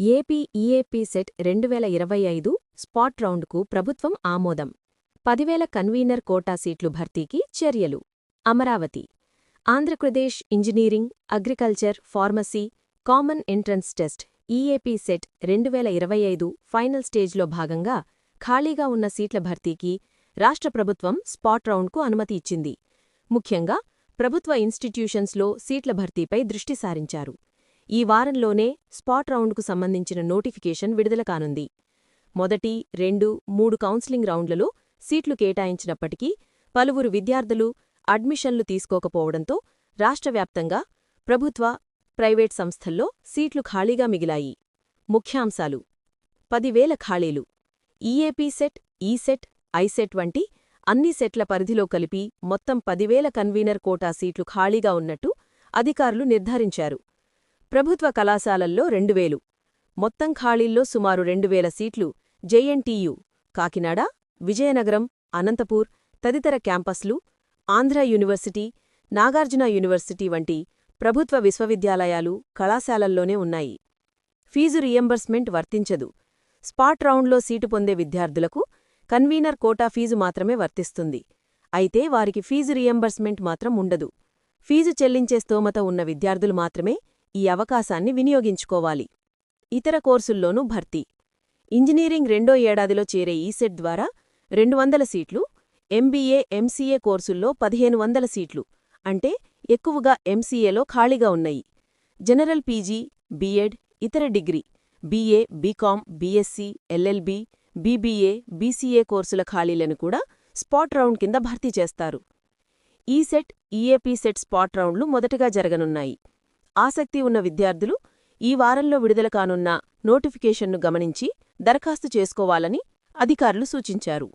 AP EAP CET రెండు వేల ఇరవై ఐదు స్పాట్ రౌండ్కు ప్రభుత్వం ఆమోదం. పదివేల కన్వీనర్ కోటా సీట్లు భర్తీకి చర్యలు. Amaravati. Andhra Pradesh engineering agriculture pharmacy common entrance test EAP CET రెండు వేల ఇరవై ఐదు ఫైనల్ స్టేజ్లో భాగంగా ఖాళీగా ఉన్న సీట్ల భర్తీకి రాష్ట్ర ప్రభుత్వం స్పాట్ రౌండ్కు అనుమతి ఇచ్చింది. ముఖ్యంగా ప్రభుత్వ ఇన్స్టిట్యూషన్స్లో సీట్ల భర్తీపై దృష్టి సారించారు. ఈ వారంలోనే స్పాట్ రౌండ్కు సంబంధించిన నోటిఫికేషన్ విడుదల కానుంది. మొదటి రెండు మూడు కౌన్సిలింగ్ రౌండ్లలో సీట్లు కేటాయించినప్పటికీ పలువురు విద్యార్థులు అడ్మిషన్లు తీసుకోకపోవడంతో రాష్ట్రవ్యాప్తంగా ప్రభుత్వ ప్రైవేట్ సంస్థల్లో సీట్లు ఖాళీగా మిగిలాయి. ముఖ్యాంశాలు. పదివేల ఖాళీలు. ఈఏపీ సెట్ ఈసెట్ ఐసెట్ వంటి అన్ని సెట్ల పరిధిలో కలిపి మొత్తం పదివేల కన్వీనర్ కోటా సీట్లు ఖాళీగా ఉన్నట్టు అధికారులు నిర్ధారించారు. ప్రభుత్వ కళాశాలల్లో రెండు వేలు. మొత్తం ఖాళీల్లో సుమారు రెండు వేల సీట్లు జేఎన్టీయు కాకినాడ విజయనగరం అనంతపూర్ తదితర క్యాంపస్లు ఆంధ్ర యూనివర్సిటీ నాగార్జున యూనివర్సిటీ వంటి ప్రభుత్వ విశ్వవిద్యాలయాలు కళాశాలల్లోనే ఉన్నాయి. ఫీజు రియంబర్స్మెంట్ వర్తించదు. స్పాట్ రౌండ్లో సీటు పొందే విద్యార్థులకు కన్వీనర్ కోటా ఫీజు మాత్రమే వర్తిస్తుంది. అయితే వారికి ఫీజు రియంబర్స్మెంట్ మాత్రం ఉండదు. ఫీజు చెల్లించే స్తోమత ఉన్న విద్యార్థులు మాత్రమే ఈ అవకాశాన్ని వినియోగించుకోవాలి. ఇతర కోర్సుల్లోనూ భర్తీ. ఇంజనీరింగ్ రెండో ఏడాదిలో చేరే ఈసెట్ ద్వారా రెండు వందల సీట్లు ఎంబీఏ ఎంసీఏ కోర్సుల్లో పదిహేను వందల సీట్లు అంటే ఎక్కువగా ఎంసీఏలో ఖాళీగా ఉన్నాయి. జనరల్ పీజీ బీఎడ్ ఇతర degree BA BCom BSc LLB BBA BCA కోర్సుల ఖాళీలను కూడా స్పాట్ రౌండ్ కింద భర్తీ చేస్తారు. ఈసెట్ ఈఏపీ సెట్ స్పాట్ రౌండ్లు మొదటగా జరగనున్నాయి. ఆసక్తి ఉన్న విద్యార్థులు ఈ వారంలో విడుదల కానున్న నోటిఫికేషన్ను గమనించి దరఖాస్తు చేసుకోవాలని అధికారులు సూచించారు.